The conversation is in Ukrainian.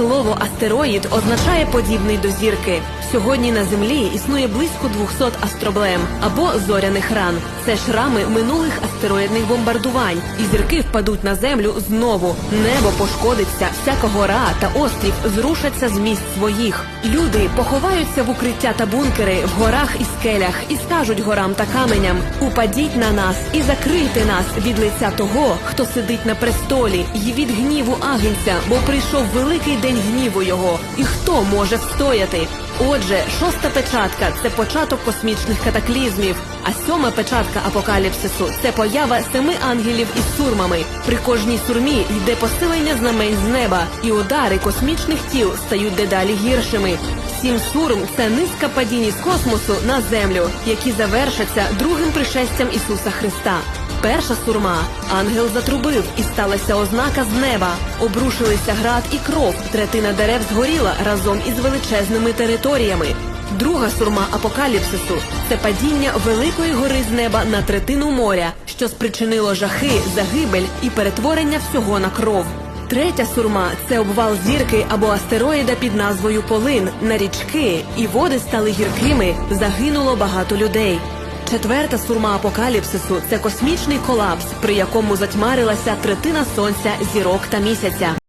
Слово астероїд означає подібний до зірки. Сьогодні на землі існує близько 200 астроблем або зоряних ран. Це шрами минулих астероїдних бомбардувань, і зірки впадуть на землю знову. Небо пошкодиться, всяка гора та острів зрушаться з місць своїх. Люди поховаються в укриття та бункери в горах і скелях і скажуть горам та каменям: упадіть на нас і закрийте нас від лиця того, хто сидить на престолі, і від гніву агнця, бо прийшов великий день гніву його. І хто може встояти? Отже, шоста печатка це початок космічних катаклізмів, а сьома печатка апокаліпсису це поява семи ангелів із сурмами. При кожній сурмі йде посилення знамень з неба, і удари космічних тіл стають дедалі гіршими. Сім сурм це низка падінь із космосу на землю, які завершаться другим пришестям Ісуса Христа. Перша сурма ангел затрубив, і сталася ознака з неба. Обрушилися град і кров. Третина дерев згоріла разом із величезними територіями. Друга сурма апокаліпсису це падіння великої гори з неба на третину моря, що спричинило жахи, загибель і перетворення всього на кров. Третя сурма це обвал зірки або астероїда під назвою Полин на річки, і води стали гіркими. Загинуло багато людей. Четверта сурма апокаліпсису це космічний колапс, при якому затьмарилася третина сонця, зірок та місяця.